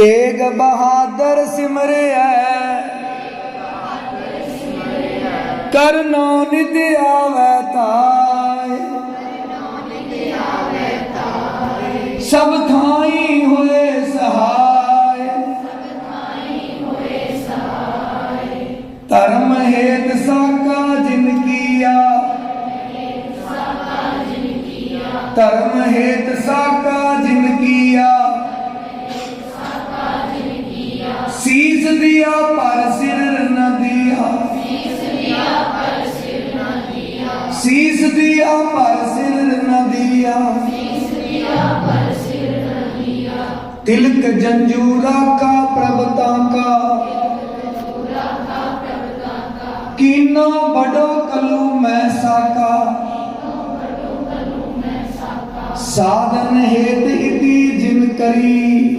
ਤੇਗ ਬਹਾਦਰ ਸਿਮਰਿਆ। ਕਰਨੋ ਨਿਤ ਆਵੈ ਤਾਏ। ਸਭ ਥਾਈ ਹੋਏ ਸਹਾਇ ਧਰਮ ਹੇਤ ਸਾਕਾ ਜਿਨ ਕੀਆ। ਧਰਮ ਹੇਤ ਸਾਕਾ ਜਿਨ ਕੀਆ। ਸੀਸ ਦਿਆ ਪਰ ਸਿਰ ਨ ਦਿਆ। ਸੀਸ ਦਿਆ ਪਰ ਸਿਰ ਨ ਦਿਆ। ਤਿਲਕ ਜੰਜੂਰਾ ਕਾ ਪ੍ਰਭਤਾ ਕਾ। ਕੀਨੋ ਬੜੋ ਕਲੂ ਮੈਂ ਸਾਕਾ। ਸਾਧਨ ਹੇਤ ਇਤੀ ਜਿਨ ਕਰੀ।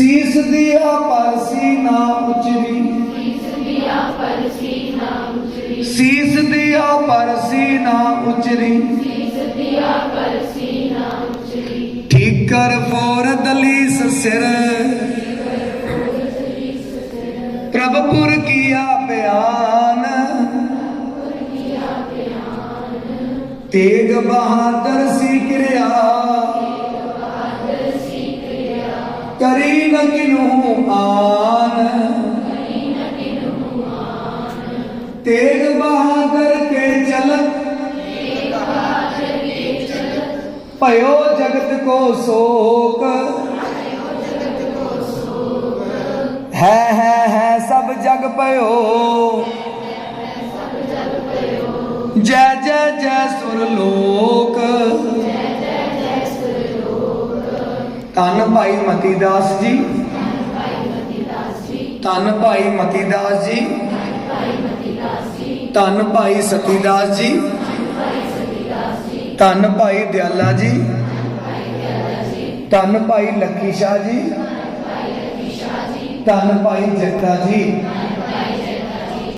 ਸੀਸ ਦਿਆ ਪਰਸੀ ਨਾ ਉਚਰੀ। ਸੀਸ ਦਿਆ ਪਰਸੀ ਨਾ ਉਚਰੀ। ਠੀਕ ਕਰ ਫੋਰ ਦਲੀਸ ਸਿਰ। ਪ੍ਰਭਪੁਰ ਕੀਆ ਬਿਆਨ ਤੇਗ ਬਹਾਦਰ ਸੀ ਕਿਰਿਆ ਕਿਨੂ ਆਨ ਤੇਗ ਬਹਾਦਰ ਕੇ ਚਲਤ। ਭਇਓ ਜਗਤ ਕੋ ਸੋਕ। ਹੈ ਹੈ ਹੈ ਸਭ ਜਗ ਭਇਓ। ਜੈ ਜੈ ਜੈ ਸੁਰ ਲੋਕ। ਧੰਨ ਭਾਈ ਮਤੀ ਦਾਸ ਜੀ। ਧੰਨ ਭਾਈ ਮਤੀ ਦਾਸ ਜੀ। ਧੰਨ ਭਾਈ ਸਤੀਦਾਸ ਜੀ। ਧੰਨ ਭਾਈ ਦਿਆਲਾ ਜੀ। ਧੰਨ ਭਾਈ ਲੱਖੀ ਸ਼ਾਹ ਜੀ। ਧੰਨ ਭਾਈ ਜੱਟਾ ਜੀ।